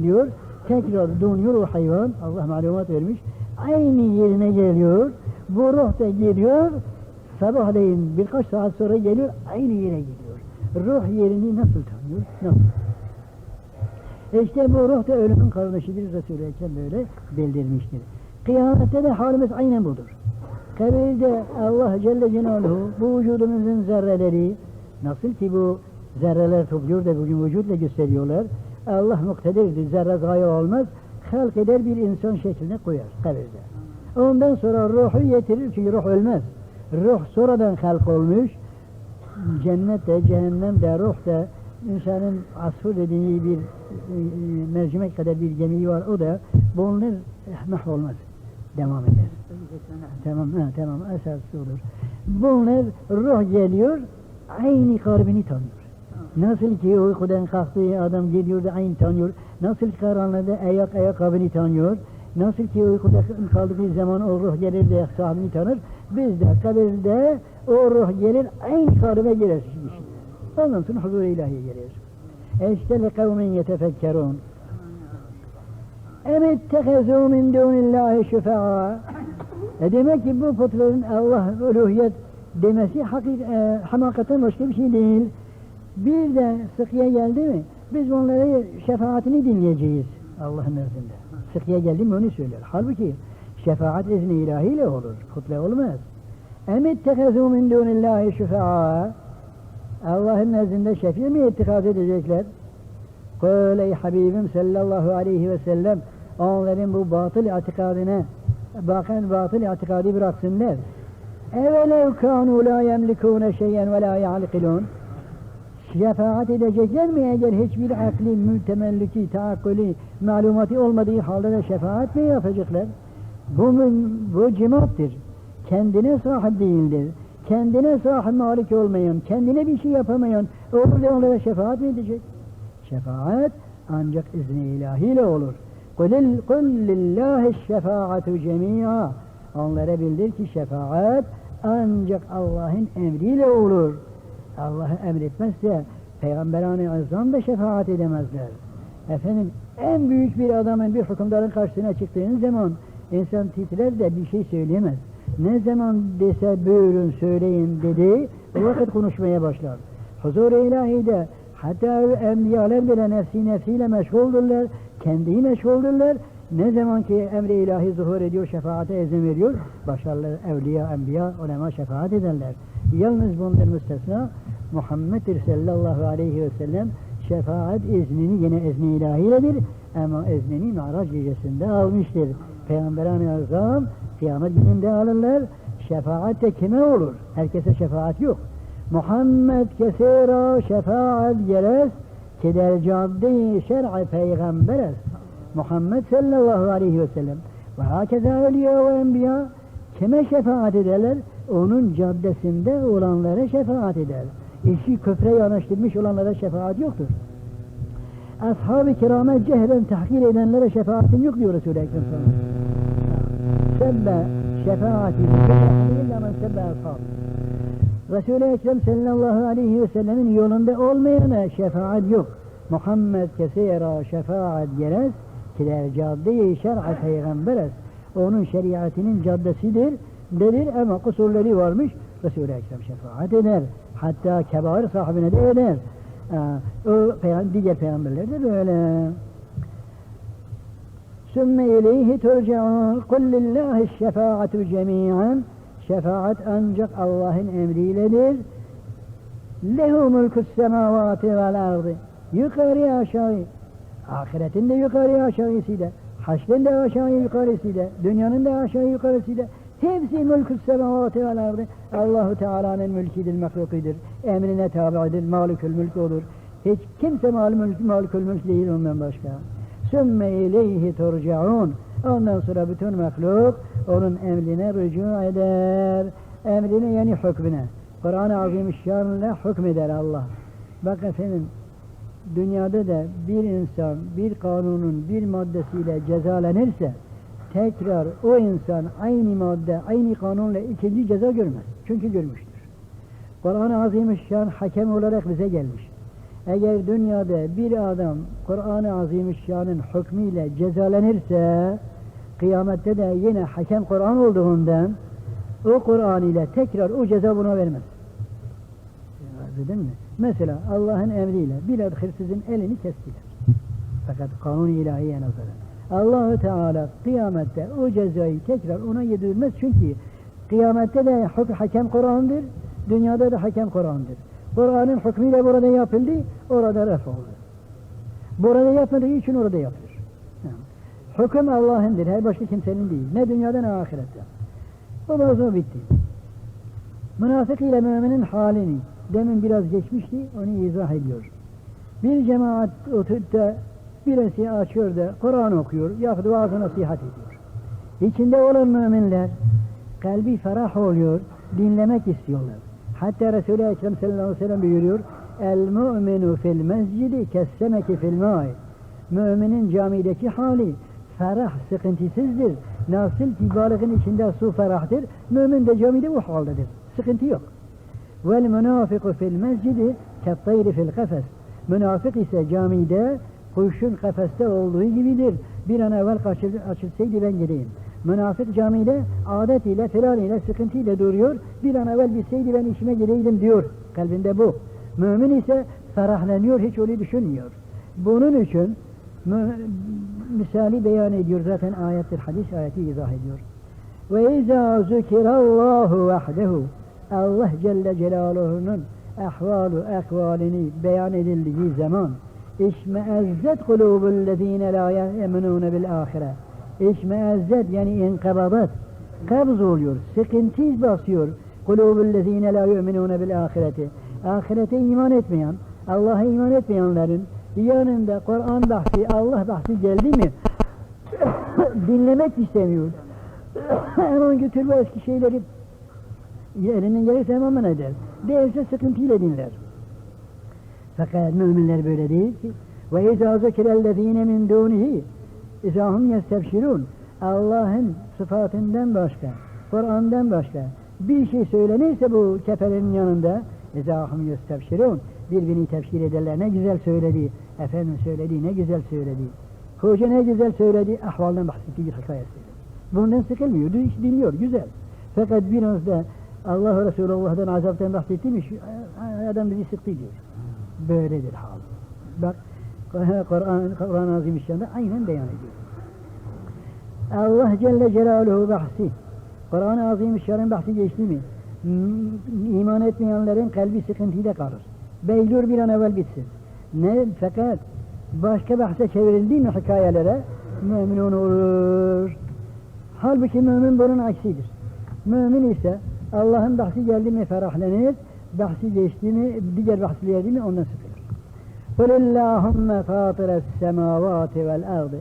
geliyor, tekrar dönüyor o hayvan, Allah malumat vermiş, aynı yerine geliyor, bu ruh da geliyor, sabahleyin birkaç saat sonra geliyor, aynı yere gidiyor. Ruh yerini nasıl tanıyor? Nasıl? İşte bu ruh da ölümün kardeşidir Resul-i Ekrem böyle bildirmiştir. Kıyamette de halimiz aynen budur. Kabirde Allah Celle Celaluhu bu vücudumuzun zerreleri nasıl ki bu zerreler topluyor da bugün vücutla gösteriyorlar. Allah muktedirdir, zerre zayi olmaz. Halk eder bir insan şekline koyar kabirde. Ondan sonra ruhu getirir çünkü ruh ölmez. Ruh sonradan halk olmuş. Cennette, cehennemde, ruh da insanın asfur dediği bir e, mercimek kadar bir gemiyi var. O da bunlar mahvolmaz. Devam eder. Tamam, ha, tamam, esas olur. Bunlar ruh geliyor, aynı kalbini tanıyor. Nasıl ki uykudan kalktığı adam geliyor da aynı tanıyor. Nasıl karanlıkta ayak ayakkabını tanıyor. Nasıl ki uykuda kaldığı zaman o ruh gelir de sahibini tanır. Biz de kabirde o ruh gelir, aynı kalbe girer. Ondan sonra huzur ilahiye gelir. İşte li kavmin yetefekkerun. Em ittehezû min dûnillâhi şüfe'a. E demek ki bu putların Allah uluhiyet demesi hakik, e, hamakaten başka bir şey değil. Bir de sıkıya geldi mi biz onlara şefaatini dinleyeceğiz Allah'ın izniyle. Sıkıya geldi mi onu söyler. Halbuki şefaat izni ilahiyle olur. Putla olmaz. Em ittehezû min dûnillâhi şüfe'a. Allah'ın nezdinde şefi mi ittikaz edecekler? Kul ey Habibim sallallahu aleyhi ve sellem onların bu batıl itikadına bakın batıl itikadı bıraksınlar. Evelev kanu la yemlikune şeyen ve la ya'likilun şefaat edecekler mi eğer hiçbir akli, mütemelliki, taakkuli, malumatı olmadığı halde de şefaat mi yapacaklar? Bu, bu cimattır. Kendine sahip değildir. Kendine sahip malik olmayan, kendine bir şey yapamayan, olur da onlara şefaat mi edecek? Şefaat ancak izni ilahiyle olur. قُلِ قُلْ لِلّٰهِ الشَّفَاعَةُ جَمِيعًا Onlara bildir ki şefaat ancak Allah'ın emriyle olur. Allah'ı emretmezse Peygamberane Azam da şefaat edemezler. Efendim en büyük bir adamın bir hükümdarın karşısına çıktığın zaman insan titrer de bir şey söyleyemez. Ne zaman dese buyurun söyleyin dedi o vakit konuşmaya başlar. Huzur-i ilahide hatta enbiyalar bile nefsi nefsiyle meşguldürler, kendiyi meşguldürler. Ne zaman ki emri ilahi zuhur ediyor, şefaate izin veriyor, başarılı evliya, enbiya, ulema şefaat ederler. Yalnız bundan müstesna Muhammed'dir sallallahu aleyhi ve sellem şefaat iznini yine izni ilahiyledir ama iznini Ma'raç gecesinde almıştır. Peygamberan-ı Azam kıyamet gününde alırlar. Şefaat de kime olur? Herkese şefaat yok. Muhammed kesira şefaat geres ki der cadde-i şer'i peygamberes. Muhammed sallallahu aleyhi ve sellem ve hakeza evliya ve enbiya kime şefaat ederler? Onun caddesinde olanlara şefaat eder. İşi köfre yanaştırmış olanlara şefaat yoktur. Ashab-ı kirame cehren tahkir edenlere şefaatin yok diyor Resul-i Ekrem Sebbe şefaati illa men sebbe ashab. Resul-i Ekrem sallallahu aleyhi ve sellemin yolunda olmayana şefaat yok. Muhammed kesira şefaat geres kiler cadde-i şer'a peygamberes. Onun şeriatinin caddesidir denir ama kusurları varmış. Resul-i Ekrem şefaat eder. Hatta kebair sahibine de eder. O diğer peygamberler de böyle. Sümme ileyhi turcaun kul lillahi şefaatu cemiyan şefaat ancak Allah'ın emriyledir. Lehu mulkus semavati vel ardı. Yukarı aşağı. Ahiretin de yukarı aşağısıyla. Haşrin de aşağı yukarısıyla. Dünyanın da aşağı yukarısıyla. Hepsi mülkü semavati vel ardı. Allahu Teala'nın mülkidir, mahlukidir. Emrine tabi'dir, malikül mülk olur. Hiç kimse mal mülk, malikül mülk değil ondan başka. Sümme ileyhi turcaun. Ondan sonra bütün mahluk onun emrine rücu eder. Emrine yani hükmüne. Kur'an-ı Azimüşşan'la hükmeder Allah. Bak efendim, dünyada da bir insan bir kanunun bir maddesiyle cezalanırsa tekrar o insan aynı madde, aynı kanunla ikinci ceza görmez. Çünkü görmüştür. Kur'an-ı Azimüşşan hakem olarak bize gelmiş. Eğer dünyada bir adam Kur'an-ı Azimüşşan'ın hükmüyle cezalanırsa kıyamette de yine hakem Kur'an olduğundan o Kur'an ile tekrar o ceza buna vermez. Anladın mı? Mesela Allah'ın emriyle bir hırsızın elini kestiler. Fakat kanun ilahiye nazaran. Allahu Teala kıyamette o cezayı tekrar ona yedirmez çünkü kıyamette de hakem Kur'an'dır, dünyada da hakem Kur'an'dır. Kur'an'ın hükmüyle burada yapıldı, orada ref oldu. Burada yapmadığı için orada yapılır. Yani, hüküm Allah'ındır, her başka kimsenin değil. Ne dünyada ne ahirette. O mevzu bitti. Münafık ile müminin halini demin biraz geçmişti, onu izah ediyor. Bir cemaat oturup birisi açıyor da Kur'an okuyor, yahut vaazı nasihat ediyor. İçinde olan müminler kalbi ferah oluyor, dinlemek istiyorlar. Hatta Resul-i Ekrem sallallahu aleyhi ve sellem buyuruyor, El mu'minu fil mescidi kessemeki fil ma'i. Müminin camideki hali ferah, sıkıntısızdır. Nasıl ki balığın içinde su ferahtır, mümin de camide bu haldedir. Sıkıntı yok. Vel münafiku fil mescidi kettayri fil kafes. Münafık ise camide kuşun kafeste olduğu gibidir. Bir an evvel kaçır, açılsaydı ben gideyim. Münafık camide adet ile filan ile sıkıntıyla duruyor. Bir an evvel bitseydi ben işime gideydim diyor. Kalbinde bu. Mümin ise ferahlanıyor, hiç öyle düşünmüyor. Bunun için misali beyan ediyor zaten ayettir, hadis ayeti izah ediyor. Ve izâ zükirallahu vahdehu Allah Celle Celaluhu'nun ahvalu ekvalini beyan edildiği zaman işmeezzet kulûbullezîne lâ ye'menûne bil âhire işmeezzet yani inkabadat kabz oluyor, sıkıntı basıyor kulûbullezîne lâ ye'menûne bil âhireti ahirete iman etmeyen Allah'a iman etmeyenlerin yanında Kur'an bahsi, Allah bahsi geldi mi dinlemek istemiyor. Hemen götür bu eski şeyleri elinden gelirse hemen eder. Değilse sıkıntıyla dinler. Fakat müminler böyle değil ki. Ve izâ zekirellezîne min dûnihi izâhum yestebşirûn. Allah'ın sıfatından başka, Kur'an'dan başka bir şey söylenirse bu keferin yanında izâhum yestebşirûn. Birbirini tefsir ederler. Ne güzel söyledi. Efendim söyledi, ne güzel söyledi. Hoca ne güzel söyledi. Ahvaldan bahsetti bir hikaye söyledi. Bundan sıkılmıyor, hiç dinliyor, güzel. Fakat biraz da Allah Resulullah'dan azaptan bahsetti mi adam bizi sıktı diyor. Böyledir hal. Bak Kur'an Kur'an-ı Azimüşşan'da aynen beyan ediyor. Allah Celle Celaluhu bahsi Kur'an-ı Azimüşşan'ın bahsi geçti mi? İman etmeyenlerin kalbi sıkıntıyla kalır. Beylur bir an evvel bitsin. Ne fakat başka bahse çevrildi mi hikayelere mümin olur. Halbuki mümin bunun aksidir. Mümin ise Allah'ın bahsi geldi mi ferahlanır, bahsi geçti mi, diğer bahsi geldi mi ondan sıkılır. قُلِ اللّٰهُمَّ فَاطِرَ السَّمَاوَاتِ وَالْاَرْضِ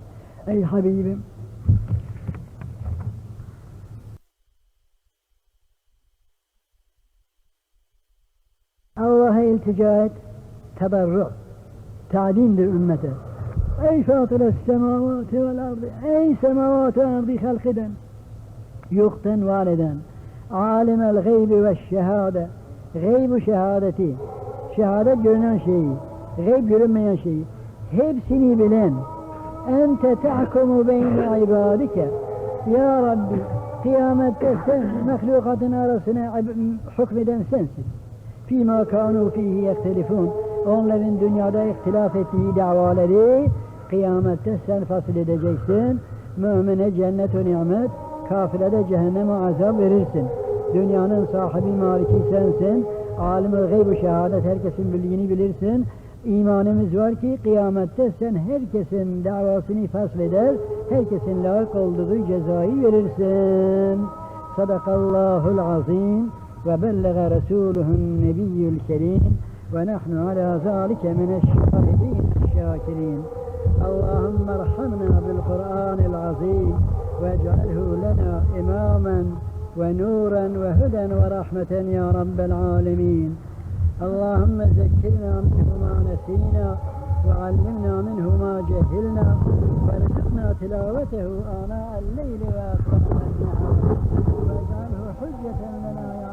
Ey Habibim, Allah'a iltica et, teberru, talimdir ümmete. Ey fatire semavati vel ardı, ey semavati ardı halk eden, yoktan var eden, alimel gaybi ve şehade, gaybu şehadeti, şehadet görünen şeyi, gayb görünmeyen şeyi, hepsini bilen, ente tahkumu beyni ibadike, ya Rabbi, kıyamette sen mahlukatın arasına hükmeden sensin. Fîmâ kânû fîhî yektelifûn. Onların dünyada ihtilaf ettiği davaları kıyamette sen fasıl edeceksin. Mümine cennet ve nimet, kafire de cehenneme azap verirsin. Dünyanın sahibi maliki sensin. Alim-i gayb-ı şehadet herkesin bildiğini bilirsin. İmanımız var ki kıyamette sen herkesin davasını fasveder, herkesin layık olduğu cezayı verirsin. Sadakallahul azim ve belleğe Resuluhun nebiyyül kerim ve nahnu ala zalike mineşşahidin şakirin. Allahümme erhamna bil Kur'anil azim ve cealhu lena imamen ونورا وهدى ورحمة يا رب العالمين. اللهم ذكرنا منه ما نسينا وعلمنا منه ما جهلنا. ورزقنا تلاوته آناء الليل وأطراف النهار. واجعله حجة لنا يا